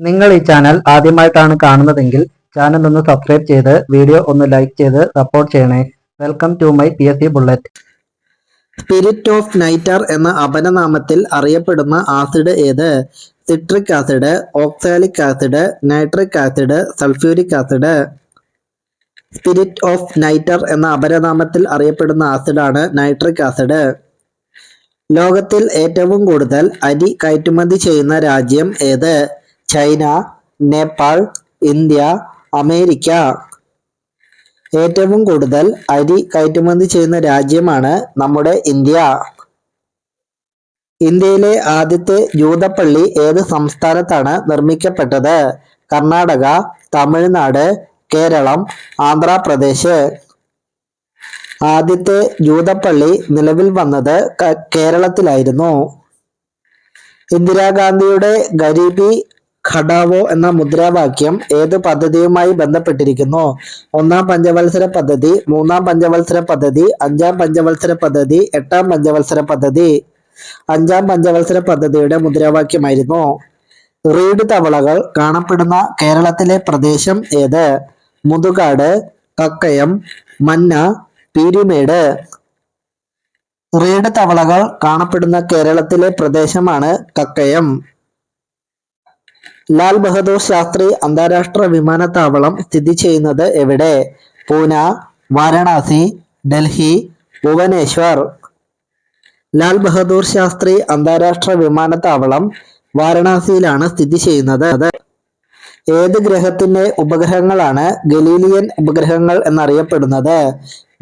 നിങ്ങൾ ഈ ചാനൽ ആദ്യമായിട്ടാണ് കാണുന്നതെങ്കിൽ ചാനൽ ഒന്ന് സബ്സ്ക്രൈബ് ചെയ്ത് വീഡിയോ ഒന്ന് ലൈക്ക് ചെയ്ത് സപ്പോർട്ട് ചെയ്യണേ. Welcome to my P S C bullet spirit of nitre എന്ന അപനനാമത്തിൽ അറിയപ്പെടുന്ന ആസിഡ് ഏത്? Citric acid oxalic acid nitric acid sulphuric acid spirit of nitre എന്ന അപരനാമത്തിൽ അറിയപ്പെടുന്ന ആസിഡാണ് നൈട്രിക് ആസിഡ് ലോകത്തിൽ ഏറ്റവും കൂടുതൽ അരി കയറ്റുമതി ചെയ്യുന്ന രാജ്യം ഏത്? China Nepal India America. ഏറ്റവും കൂടുതൽ അരി കയറ്റുമതി ചെയ്യുന്ന രാജ്യമാണ് നമ്മുടെ ഇന്ത്യ. ഇന്ത്യയിലെ ആദ്യത്തെ ജൂതപ്പള്ളി ഏത് സംസ്ഥാനത്താണ് നിർമ്മിക്കപ്പെട്ടത്? കർണാടക തമിഴ്നാട് കേരളം ആന്ധ്രാപ്രദേശ്. ആദ്യത്തെ ജൂതപ്പള്ളി നിലവിൽ വന്നത് കേരളത്തിലായിരുന്നു. ഇന്ദിരാഗാന്ധിയുടെ ഗരീബി ഘടാവോ എന്ന മുദ്രാവാക്യം ഏത് പദ്ധതിയുമായി ബന്ധപ്പെട്ടിരിക്കുന്നു? ഒന്നാം പഞ്ചവത്സര പദ്ധതി മൂന്നാം പഞ്ചവത്സര പദ്ധതി അഞ്ചാം പഞ്ചവത്സര പദ്ധതി എട്ടാം പഞ്ചവത്സര പദ്ധതി. അഞ്ചാം പഞ്ചവത്സര പദ്ധതിയുടെ മുദ്രാവാക്യമായിരുന്നു. റീഡ് തവളകൾ കാണപ്പെടുന്ന കേരളത്തിലെ പ്രദേശം ഏത്? മുതുകാട് കക്കയം മന്ന പീരുമേട്. റീഡ് തവളകൾ കാണപ്പെടുന്ന കേരളത്തിലെ പ്രദേശമാണ് കക്കയം ലാൽ ബഹദൂർ ശാസ്ത്രി അന്താരാഷ്ട്ര വിമാനത്താവളം സ്ഥിതി ചെയ്യുന്നത് എവിടെ? പൂന വാരണാസി ഡൽഹി ഭുവനേശ്വർ. ലാൽ ബഹദൂർ ശാസ്ത്രി അന്താരാഷ്ട്ര വിമാനത്താവളം വാരണാസിയിലാണ് സ്ഥിതി ചെയ്യുന്നത്. ഏത് ഗ്രഹത്തിന്റെ ഉപഗ്രഹങ്ങളാണ് ഗലീലിയൻ ഉപഗ്രഹങ്ങൾ എന്നറിയപ്പെടുന്നത്?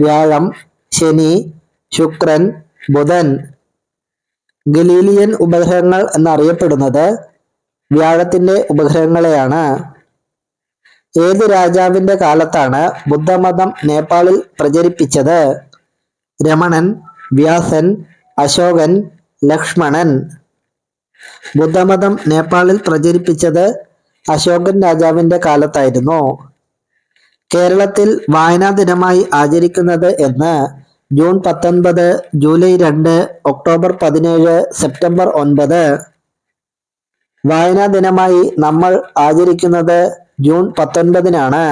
വ്യാഴം ശനി ശുക്രൻ ബുധൻ. ഗലീലിയൻ ഉപഗ്രഹങ്ങൾ എന്നറിയപ്പെടുന്നത് വ്യാഴത്തിന്റെ ഉപഗ്രഹങ്ങളെയാണ്. ഏത് രാജാവിന്റെ കാലത്താണ് ബുദ്ധമതം നേപ്പാളിൽ പ്രചരിപ്പിച്ചത്? രമണൻ വ്യാസൻ അശോകൻ ലക്ഷ്മണൻ. ബുദ്ധമതം നേപ്പാളിൽ പ്രചരിപ്പിച്ചത് അശോകൻ രാജാവിന്റെ കാലത്തായിരുന്നു. കേരളത്തിൽ വായനാ ദിനമായി ആചരിക്കുന്നത് എന്ന് ജൂൺ പത്തൊൻപത് ജൂലൈ രണ്ട് ഒക്ടോബർ പതിനേഴ് സെപ്റ്റംബർ ഒൻപത് വായനാ ദിനമായി നമ്മൾ ആചരിക്കുന്നത് ജൂൺ പത്തൊൻപതിനാണ്.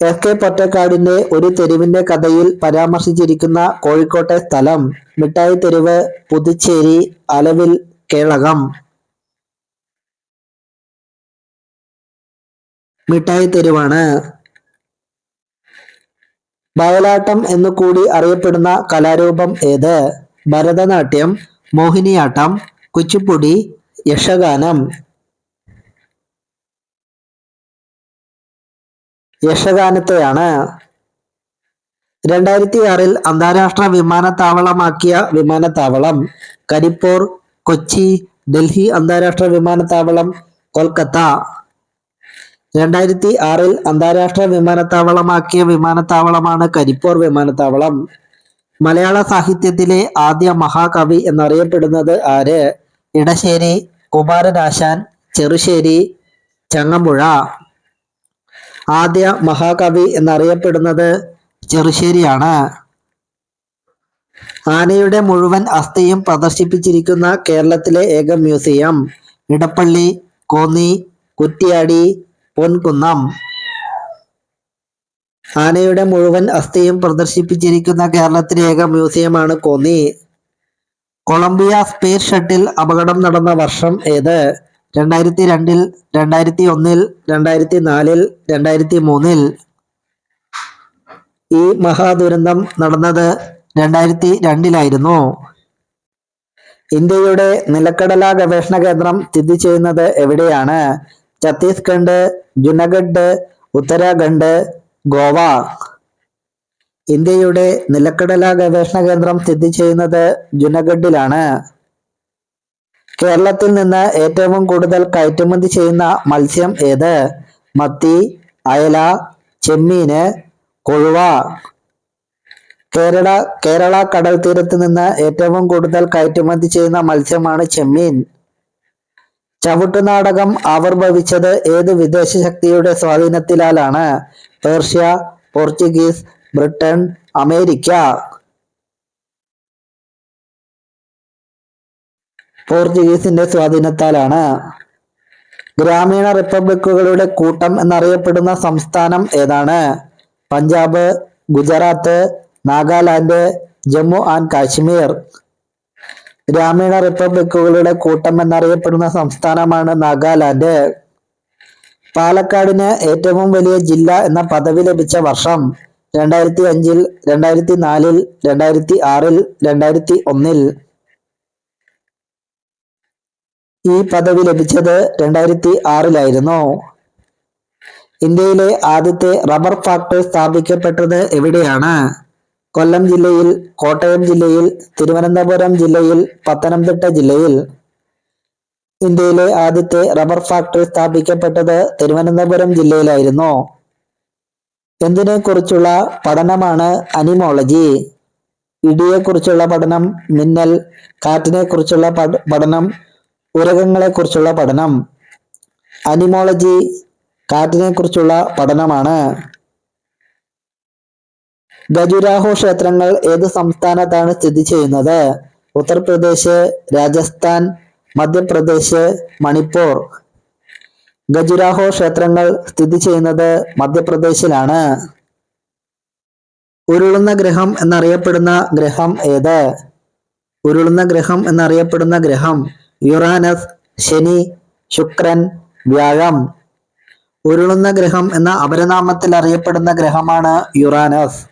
എസ് കെ പൊറ്റക്കാടിന്റെ ഒരു തെരുവിന്റെ കഥയിൽ പരാമർശിച്ചിരിക്കുന്ന കോഴിക്കോട്ടെ സ്ഥലം മിഠായി തെരുവ് പുതുച്ചേരി അലവിൽ കേളകം. മിഠായി തെരുവാണ്. ബയലാട്ടം എന്നു കൂടി അറിയപ്പെടുന്ന കലാരൂപം ഏത്? ഭരതനാട്യം മോഹിനിയാട്ടം കുച്ചിപ്പുടി യക്ഷഗാനം യക്ഷഗാനത്തെയാണ് രണ്ടായിരത്തി ആറിൽ അന്താരാഷ്ട്ര വിമാനത്താവളമാക്കിയ വിമാനത്താവളം കരിപ്പൂർ കൊച്ചി ഡൽഹി അന്താരാഷ്ട്ര വിമാനത്താവളം കൊൽക്കത്ത. രണ്ടായിരത്തി ആറിൽ അന്താരാഷ്ട്ര വിമാനത്താവളമാക്കിയ വിമാനത്താവളമാണ് കരിപ്പൂർ വിമാനത്താവളം. മലയാള സാഹിത്യത്തിലെ ആദ്യ മഹാകവി എന്നറിയപ്പെടുന്നത് ആര്? ഇടശ്ശേരി കുമാരനാശാൻ ചെറുശ്ശേരി ചങ്ങമ്പുഴ. ആദ്യ മഹാകവി എന്നറിയപ്പെടുന്നത് ചെറുശ്ശേരിയാണ്. ആനയുടെ മുഴുവൻ അസ്ഥിയും പ്രദർശിപ്പിച്ചിരിക്കുന്ന കേരളത്തിലെ ഏക മ്യൂസിയം ഇടപ്പള്ളി കോന്നി കുറ്റിയാടി പൊൻകുന്നം. ആനയുടെ മുഴുവൻ അസ്ഥിയും പ്രദർശിപ്പിച്ചിരിക്കുന്ന കേരളത്തിലെ ഏക മ്യൂസിയമാണ് കോന്നി. കൊളംബിയ സ്പേസ് ഷട്ടിൽ അപകടം നടന്ന വർഷം ഏത്? രണ്ടായിരത്തി രണ്ടിൽ രണ്ടായിരത്തി ഒന്നിൽ രണ്ടായിരത്തി നാലിൽ രണ്ടായിരത്തി മൂന്നിൽ ഈ മഹാദുരന്തം നടന്നത് രണ്ടായിരത്തി രണ്ടിലായിരുന്നു ഇന്ത്യയുടെ നിലക്കടല ഗവേഷണ കേന്ദ്രം സ്ഥിതി ചെയ്യുന്നത് എവിടെയാണ്? ഛത്തീസ്ഗഡ് ജുനഗഡ് ഉത്തരാഖണ്ഡ് ഗോവ. ഇന്ത്യയുടെ നിലക്കടല ഗവേഷണ കേന്ദ്രം സ്ഥിതി ചെയ്യുന്നത് ജുനഗഡിലാണ്. കേരളത്തിൽ നിന്ന് ഏറ്റവും കൂടുതൽ കയറ്റുമതി ചെയ്യുന്ന മത്സ്യം ഏത്? മത്തി അയല ചെമ്മീന് കൊഴുവ. കേരള കേരള കടൽ തീരത്ത് നിന്ന് ഏറ്റവും കൂടുതൽ കയറ്റുമതി ചെയ്യുന്ന മത്സ്യമാണ് ചെമ്മീൻ. ചവിട്ടുനാടകം ആവിർഭവിച്ചത് ഏത് വിദേശ ശക്തിയുടെ സ്വാധീനത്തിലാലാണ്? Persia Portuguese Britain America. പോർച്ചുഗീസിന്റെ സ്വാധീനത്താലാണ്. ഗ്രാമീണ റിപ്പബ്ലിക്കുകളുടെ കൂട്ടം എന്നറിയപ്പെടുന്ന സംസ്ഥാനം ഏതാണ്? പഞ്ചാബ് ഗുജറാത്ത് നാഗാലാൻഡ് ജമ്മു ആൻഡ് കാശ്മീർ. ഗ്രാമീണ റിപ്പബ്ലിക്കുകളുടെ കൂട്ടം എന്നറിയപ്പെടുന്ന സംസ്ഥാനമാണ് നാഗാലാൻഡ്. പാലക്കാടിന് ഏറ്റവും വലിയ ജില്ല എന്ന പദവി ലഭിച്ച വർഷം രണ്ടായിരത്തി അഞ്ചിൽ രണ്ടായിരത്തി നാലിൽ രണ്ടായിരത്തി ആറിൽ രണ്ടായിരത്തി ഒന്നിൽ ഈ പദവി ലഭിച്ചത് രണ്ടായിരത്തി ആറിലായിരുന്നു ഇന്ത്യയിലെ ആദ്യത്തെ റബ്ബർ ഫാക്ടറി സ്ഥാപിക്കപ്പെട്ടത് എവിടെയാണ്? കൊല്ലം ജില്ലയിൽ കോട്ടയം ജില്ലയിൽ തിരുവനന്തപുരം ജില്ലയിൽ പത്തനംതിട്ട ജില്ലയിൽ. ഇന്ത്യയിലെ ആദ്യത്തെ റബ്ബർ ഫാക്ടറി സ്ഥാപിക്കപ്പെട്ടത് തിരുവനന്തപുരം ജില്ലയിലായിരുന്നു. എന്തിനെ കുറിച്ചുള്ള പഠനമാണ് അനിമോളജി? ഇടിയെ കുറിച്ചുള്ള പഠനം മിന്നൽ കാറ്റിനെ കുറിച്ചുള്ള പഠനം ഉരകങ്ങളെ കുറിച്ചുള്ള പഠനം. അനിമോളജി കാറ്റിനെ കുറിച്ചുള്ള പഠനമാണ്. ഖജുരാഹോ ക്ഷേത്രങ്ങൾ ഏത് സംസ്ഥാനത്താണ് സ്ഥിതി ചെയ്യുന്നത്? ഉത്തർപ്രദേശ് രാജസ്ഥാൻ മധ്യപ്രദേശ് മണിപ്പൂർ. ഖജുരാഹോ ക്ഷേത്രങ്ങൾ സ്ഥിതി ചെയ്യുന്നത് മധ്യപ്രദേശിലാണ്. ഉരുളുന്ന ഗ്രഹം എന്നറിയപ്പെടുന്ന ഗ്രഹം ഏത്? ഉരുളുന്ന ഗ്രഹം എന്നറിയപ്പെടുന്ന ഗ്രഹം യുറാനസ് ശനി ശുക്രൻ വ്യാഴം. ഉരുളുന്ന ഗ്രഹം എന്ന അപരനാമത്തിൽ അറിയപ്പെടുന്ന ഗ്രഹമാണ് യുറാനസ്.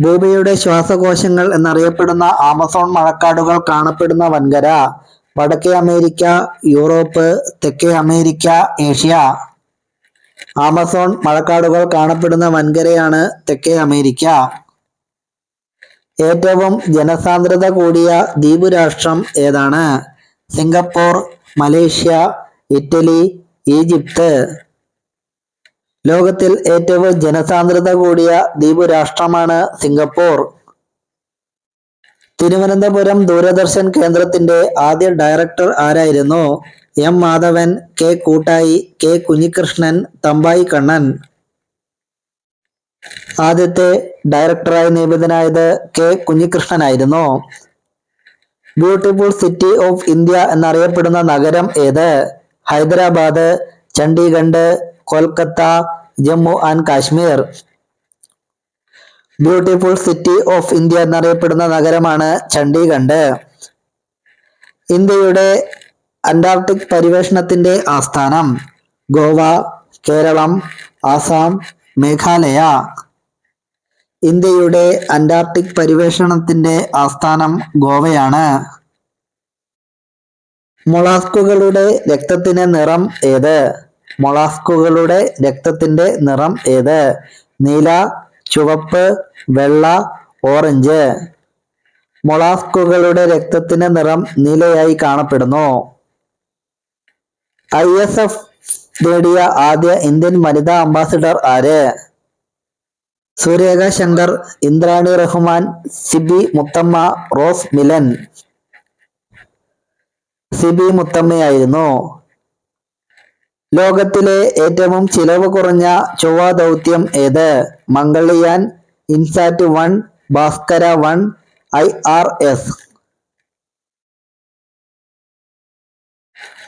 ഭൂമിയുടെ ശ്വാസകോശങ്ങൾ എന്നറിയപ്പെടുന്ന ആമസോൺ മഴക്കാടുകൾ കാണപ്പെടുന്ന വൻകര വടക്കേ അമേരിക്ക യൂറോപ്പ് തെക്കേ അമേരിക്ക ഏഷ്യ. ആമസോൺ മഴക്കാടുകൾ കാണപ്പെടുന്ന വൻകരയാണ് തെക്കേ അമേരിക്ക. ഏറ്റവും ജനസാന്ദ്രത കൂടിയ ദ്വീപ് രാഷ്ട്രം ഏതാണ്? Singapore Malaysia Italy Egypt. ലോകത്തിൽ ഏറ്റവും ജനസാന്ദ്രത കൂടിയ ദ്വീപ് രാഷ്ട്രമാണ് സിംഗപ്പൂർ. തിരുവനന്തപുരം ദൂരദർശൻ കേന്ദ്രത്തിന്റെ ആദ്യ ഡയറക്ടർ ആരായിരുന്നു? M Madhavan K Koottayi K Kunhikrishnan Thampayi Kannan. ആദ്യത്തെ ഡയറക്ടറായി നിയമിതനായത് കെ കുഞ്ഞികൃഷ്ണനായിരുന്നു. ബ്യൂട്ടിഫുൾ സിറ്റി ഓഫ് ഇന്ത്യ എന്നറിയപ്പെടുന്ന നഗരം ഏത്? Hyderabad Chandigarh Kolkata Jammu and Kashmir. Beautiful city of India എന്നറിയപ്പെടുന്ന നഗരമാണ് ചണ്ഡീഗഡ്. ഇന്ത്യയുടെ അന്റാർട്ടിക് പരിവേഷണത്തിന്റെ ആസ്ഥാനം ഗോവ കേരളം ആസാം മേഘാലയ. ഇന്ത്യയുടെ അന്റാർട്ടിക് പരിവേഷണത്തിന്റെ ആസ്ഥാനം ഗോവയാണ്. മൊളാസ്കുകളുടെ രക്തത്തിന് നിറം ഏത്? മൊളാസ്കുകളുടെ രക്തത്തിന്റെ നിറം ഏത്? നീല ചുവപ്പ് വെള്ള ഓറഞ്ച്. മൊളാസ്കുകളുടെ രക്തത്തിന്റെ നിറം നീലയായി കാണപ്പെടുന്നു. ഐ എസ് എഫ് നേടിയ ആദ്യ ഇന്ത്യൻ വനിതാ അംബാസിഡർ ആര്? സൂര്യക ശങ്കർ ഇന്ദ്രാണി റഹ്മാൻ സിബി മുത്തമ്മ റോസ് മിലൻ. സിബി മുത്തമ്മയായിരുന്നു. ലോകത്തിലെ ഏറ്റവും ചിലവ് കുറഞ്ഞ ചൊവ്വ ദൗത്യം ഏത്? Mangalyaan INSAT one Bhaskara one I R S.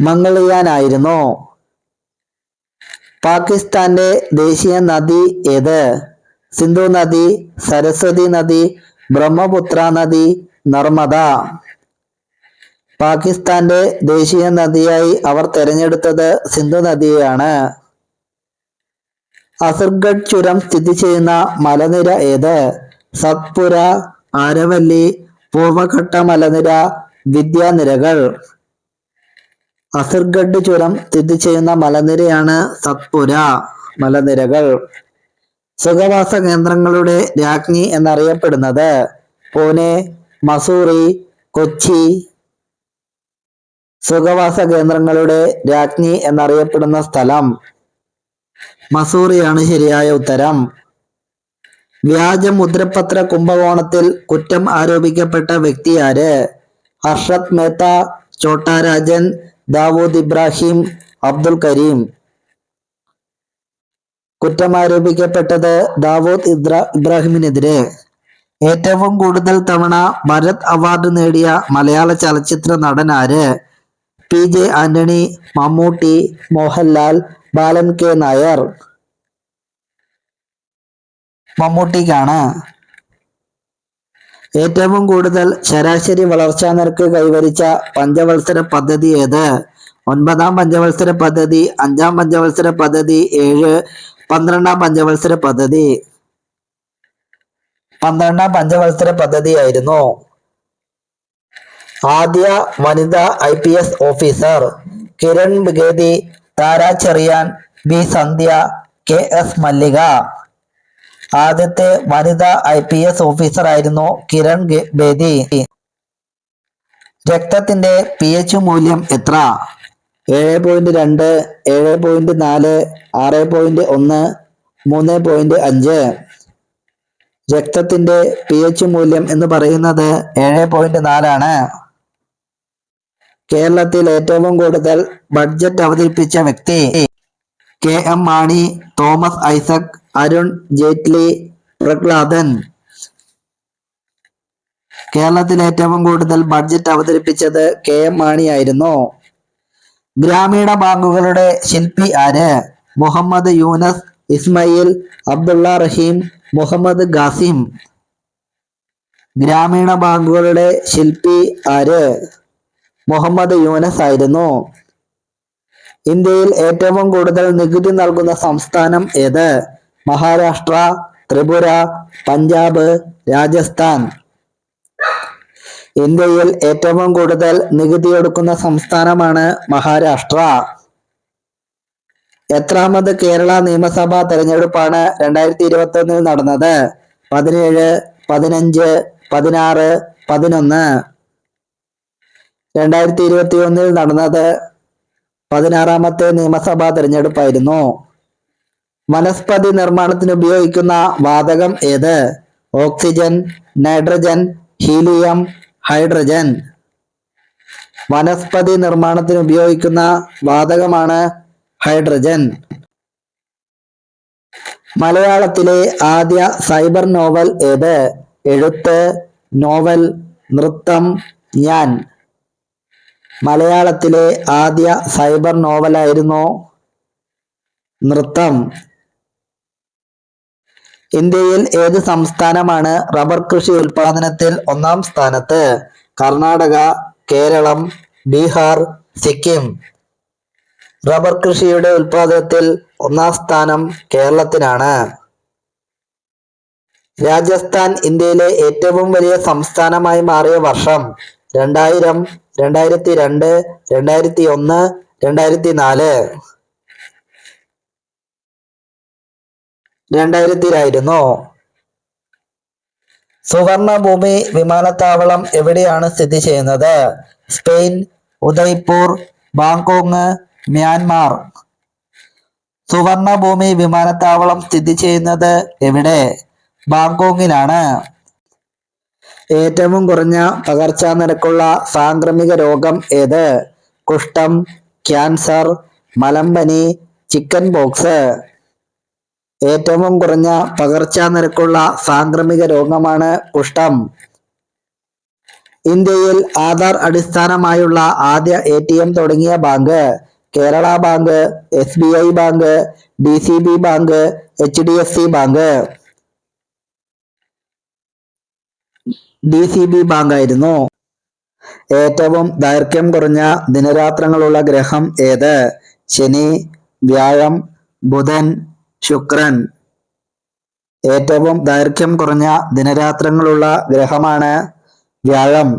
മംഗളിയാനായിരുന്നു പാകിസ്ഥാന്റെ ദേശീയ നദി ഏത്? സിന്ധു നദി സരസ്വതി നദി ബ്രഹ്മപുത്ര നദി നർമ്മദ. പാകിസ്ഥാന്റെ ദേശീയ നദിയായി അവർ തെരഞ്ഞെടുത്തത് സിന്ധു നദിയെയാണ്. അസർഗഡ് ചുരം സ്ഥിതി ചെയ്യുന്ന മലനിര ഏത്? സത്പുര ആരവല്ലി പൂർവഘട്ട മലനിര വിദ്യാനിരകൾ. അസർഗഡ് ചുരം സ്ഥിതി ചെയ്യുന്ന മലനിരയാണ് സത്പുര മലനിരകൾ. സുഖവാസ കേന്ദ്രങ്ങളുടെ രാജ്ഞി എന്നറിയപ്പെടുന്നത്. പൂനെ മസൂറി കൊച്ചി സുഖവാസ കേന്ദ്രങ്ങളുടെ രാജ്ഞി എന്നറിയപ്പെടുന്ന സ്ഥലം മസൂറിയാണ് ശരിയായ ഉത്തരം. വ്യാജ മുദ്രപത്ര കുംഭകോണത്തിൽ കുറ്റം ആരോപിക്കപ്പെട്ട വ്യക്തി ആര്? ഹർഷത് മേത്ത ചോട്ടാരാജൻ ദാവൂദ് ഇബ്രാഹിം അബ്ദുൽ കരീം. കുറ്റം ആരോപിക്കപ്പെട്ടത് ദാവൂദ് ഇബ്രാ ഇബ്രാഹിമിനെതിരെ. ഏറ്റവും കൂടുതൽ തവണ ഭരത് അവാർഡ് നേടിയ മലയാള ചലച്ചിത്ര നടൻ ആര്? P J Antony Mammootty Mohanlal Balan K Nair. മമ്മൂട്ടിക്കാണ്. ഏറ്റവും കൂടുതൽ ശരാശരി വളർച്ചാ നിരക്ക് കൈവരിച്ച പഞ്ചവത്സര പദ്ധതി ഏത്? ഒൻപതാം പഞ്ചവത്സര പദ്ധതി അഞ്ചാം പഞ്ചവത്സര പദ്ധതി ഏഴ് പന്ത്രണ്ടാം പഞ്ചവത്സര പദ്ധതി. പന്ത്രണ്ടാം പഞ്ചവത്സര പദ്ധതിയായിരുന്നു ആദ്യ വനിതാ I P S officer Kiran Bedi Tara Cherian B Sandhya K S Mallika. ആദ്യത്തെ വനിതാ ഐ പി എസ് ഓഫീസർ ആയിരുന്നു കിരൺ ബേദി. രക്തത്തിന്റെ പി എച്ച് മൂല്യം എത്ര? ഏഴ് പോയിന്റ് രണ്ട് ഏഴ് പോയിന്റ് നാല് ആറ് പോയിന്റ് ഒന്ന് മൂന്ന് പോയിന്റ് അഞ്ച്. രക്തത്തിന്റെ പി എച്ച് മൂല്യം എന്ന് പറയുന്നത് ഏഴ് പോയിന്റ് നാലാണ് കേരളത്തിൽ ഏറ്റവും കൂടുതൽ ബഡ്ജറ്റ് അവതരിപ്പിച്ച വ്യക്തി കെ എം മാണി തോമസ് ഐസക് അരുൺ ജെയ്റ്റ്ലി പ്രഹ്ലാദൻ. കേരളത്തിൽ ഏറ്റവും കൂടുതൽ ബഡ്ജറ്റ് അവതരിപ്പിച്ചത് കെ എം മാണിയായിരുന്നു ഗ്രാമീണ ബാങ്കുകളുടെ ശില്പി ആര്? മുഹമ്മദ് യൂനസ് ഇസ്മയിൽ അബ്ദുള്ള റഹീം മുഹമ്മദ് ഖാസിം. ഗ്രാമീണ ബാങ്കുകളുടെ ശില്പി ആര്? മുഹമ്മദ് യൂനസ് ആയിരുന്നു. ഇന്ത്യയിൽ ഏറ്റവും കൂടുതൽ നികുതി നൽകുന്ന സംസ്ഥാനം ഏത്? മഹാരാഷ്ട്ര ത്രിപുര പഞ്ചാബ് രാജസ്ഥാൻ. ഇന്ത്യയിൽ ഏറ്റവും കൂടുതൽ നികുതി എടുക്കുന്ന സംസ്ഥാനമാണ് മഹാരാഷ്ട്ര. എത്രാമത് കേരള നിയമസഭാ തെരഞ്ഞെടുപ്പാണ് രണ്ടായിരത്തി ഇരുപത്തി ഒന്നിൽ നടന്നത്. പതിനേഴ് പതിനഞ്ച് പതിനാറ് പതിനൊന്ന്. രണ്ടായിരത്തി ഇരുപത്തി ഒന്നിൽ നടന്നത് പതിനാറാമത്തെ നിയമസഭാ തെരഞ്ഞെടുപ്പായിരുന്നു. വനസ്പതി നിർമ്മാണത്തിന് ഉപയോഗിക്കുന്ന വാതകം ഏത്? Oxygen nitrogen helium hydrogen. വനസ്പതി നിർമ്മാണത്തിന് ഉപയോഗിക്കുന്ന വാതകമാണ് ഹൈഡ്രജൻ. മലയാളത്തിലെ ആദ്യ സൈബർ നോവൽ ഏത്? എഴുത്ത് നോവൽ നൃത്തം ഞാൻ. മലയാളത്തിലെ ആദ്യ സൈബർ നോവലായിരുന്നു നൃത്തം. ഇന്ത്യയിൽ ഏത് സംസ്ഥാനമാണ് റബ്ബർ കൃഷി ഉൽപാദനത്തിൽ ഒന്നാം സ്ഥാനത്ത്? കർണാടക കേരളം ബീഹാർ സിക്കിം. റബ്ബർ കൃഷിയുടെ ഉൽപാദനത്തിൽ ഒന്നാം സ്ഥാനം കേരളത്തിനാണ്. രാജസ്ഥാൻ ഇന്ത്യയിലെ ഏറ്റവും വലിയ സംസ്ഥാനമായി മാറിയ വർഷം രണ്ടായിരം രണ്ടായിരത്തി രണ്ട് രണ്ടായിരത്തി ഒന്ന് രണ്ടായിരത്തി നാല് രണ്ടായിരത്തിലായിരുന്നു സുവർണഭൂമി വിമാനത്താവളം എവിടെയാണ് സ്ഥിതി ചെയ്യുന്നത്? Spain Udaipur Bangkok Myanmar. Suvarnabhumi വിമാനത്താവളം സ്ഥിതി ചെയ്യുന്നത് എവിടെ? ബാങ്കോങ്ങിലാണ്. ഏറ്റവും കുറഞ്ഞ പകർച്ചാ നിരക്കുള്ള സാംക്രമിക രോഗം ഏത്? കുഷ്ഠം ക്യാൻസർ മലമ്പനി ചിക്കൻ പോക്സ്. ഏറ്റവും കുറഞ്ഞ പകർച്ചാ നിരക്കുള്ള സാംക്രമിക രോഗമാണ് കുഷ്ഠം. ഇന്ത്യയിൽ ആധാർ അടിസ്ഥാനമായുള്ള ആദ്യ എ ടി എം തുടങ്ങിയ bank Kerala bank S B I bank D C B bank H D F C bank. D C B bank ആയിരുന്നു ഏറ്റവും ദൈർഘ്യം കുറഞ്ഞ ദിനരാത്രങ്ങളുള്ള ഗ്രഹം ഏത്? ശനി വ്യാഴം ബുധൻ ശുക്രൻ. ഏറ്റവും ദൈർഘ്യം കുറഞ്ഞ ദിനരാത്രങ്ങളുള്ള ഗ്രഹമാണ് വ്യാഴം.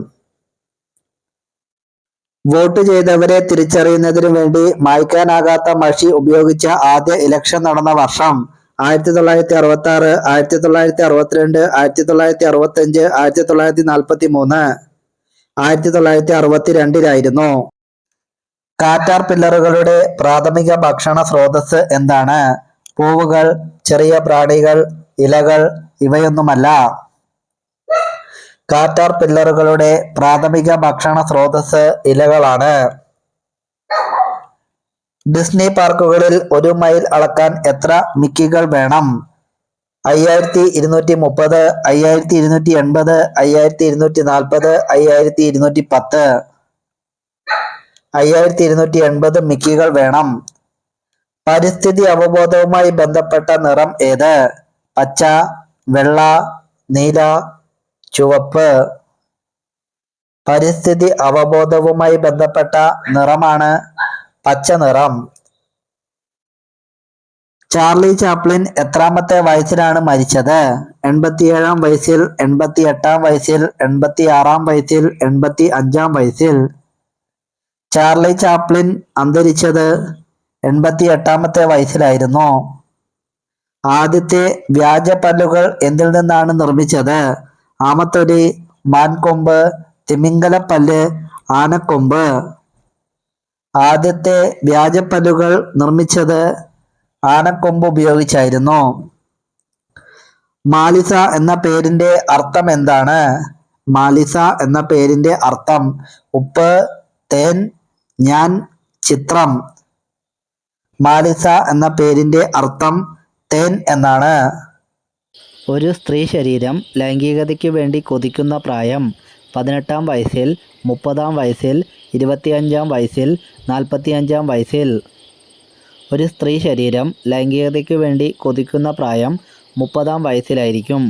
വോട്ട് ചെയ്തവരെ തിരിച്ചറിയുന്നതിനു വേണ്ടി മായ്ക്കാനാകാത്ത മഷി ഉപയോഗിച്ച ആദ്യ ഇലക്ഷൻ നടന്ന വർഷം ആയിരത്തി തൊള്ളായിരത്തി അറുപത്തി ആറ് ആയിരത്തി തൊള്ളായിരത്തി അറുപത്തിരണ്ട് ആയിരത്തി തൊള്ളായിരത്തി അറുപത്തി അഞ്ച് ആയിരത്തി തൊള്ളായിരത്തി നാൽപ്പത്തി മൂന്ന് ആയിരത്തി തൊള്ളായിരത്തി അറുപത്തി രണ്ടിലായിരുന്നു കാറ്റാർ പില്ലറുകളുടെ പ്രാഥമിക ഭക്ഷണ സ്രോതസ് എന്താണ്? പൂവുകൾ ചെറിയ പ്രാണികൾ ഇലകൾ ഇവയൊന്നുമല്ല. കാറ്റാർ പില്ലറുകളുടെ പ്രാഥമിക ഭക്ഷണ സ്രോതസ് ഇലകളാണ്. ഡിസ്നി പാർക്കുകളിൽ ഒരു മൈൽ അളക്കാൻ എത്ര മിക്കികൾ വേണം? അയ്യായിരത്തി ഇരുന്നൂറ്റി മുപ്പത് അയ്യായിരത്തി ഇരുന്നൂറ്റി എൺപത് അയ്യായിരത്തി ഇരുന്നൂറ്റി നാൽപ്പത് അയ്യായിരത്തി ഇരുന്നൂറ്റി പത്ത് അയ്യായിരത്തി ഇരുന്നൂറ്റി എൺപത് മിക്കികൾ വേണം. പരിസ്ഥിതി അവബോധവുമായി ബന്ധപ്പെട്ട നിറം ഏത്? പച്ച വെള്ള നീല ചുവപ്പ്. പരിസ്ഥിതി അവബോധവുമായി ബന്ധപ്പെട്ട നിറമാണ് പച്ച നിറം. ചാർലി ചാപ്ലിൻ എത്രാമത്തെ വയസ്സിലാണ് മരിച്ചത്? എൺപത്തിയേഴാം വയസ്സിൽ എൺപത്തി എട്ടാം വയസ്സിൽ എൺപത്തി ആറാം വയസ്സിൽ എൺപത്തി അഞ്ചാം വയസ്സിൽ. ചാർലി ചാപ്ലിൻ അന്തരിച്ചത് എൺപത്തി എട്ടാമത്തെ വയസ്സിലായിരുന്നു. ആദ്യത്തെ വ്യാജ പല്ലുകൾ എന്തിൽ നിന്നാണ് നിർമ്മിച്ചത്? ആമത്തൊലി മാൻകൊമ്പ് തിമിംഗലപ്പല്ല് ആനക്കൊമ്പ്. ആദ്യത്തെ വ്യാജപ്പല്ലുകൾ നിർമ്മിച്ചത് ആനക്കൊമ്പ് ഉപയോഗിച്ചായിരുന്നു. മാലിസ എന്ന പേരിന്റെ അർത്ഥം എന്താണ്? മാലിസ എന്ന പേരിന്റെ അർത്ഥം ഉപ്പ് തേൻ ഞാൻ ചിത്രം. മാലിസ എന്ന പേരിന്റെ അർത്ഥം തേൻ എന്നാണ്. ഒരു സ്ത്രീ ശരീരം ലൈംഗികതയ്ക്ക് വേണ്ടി കൊതിക്കുന്ന പ്രായം പതിനെട്ടാം വയസ്സിൽ മുപ്പതാം വയസ്സിൽ ഇരുപത്തിയഞ്ചാം വയസ്സിൽ നാൽപ്പത്തിയഞ്ചാം വയസ്സിൽ. ഒരു സ്ത്രീ ശരീരം ലൈംഗികതയ്ക്കു വേണ്ടി കൊതിക്കുന്ന പ്രായം മുപ്പതാം വയസ്സിലായിരിക്കും.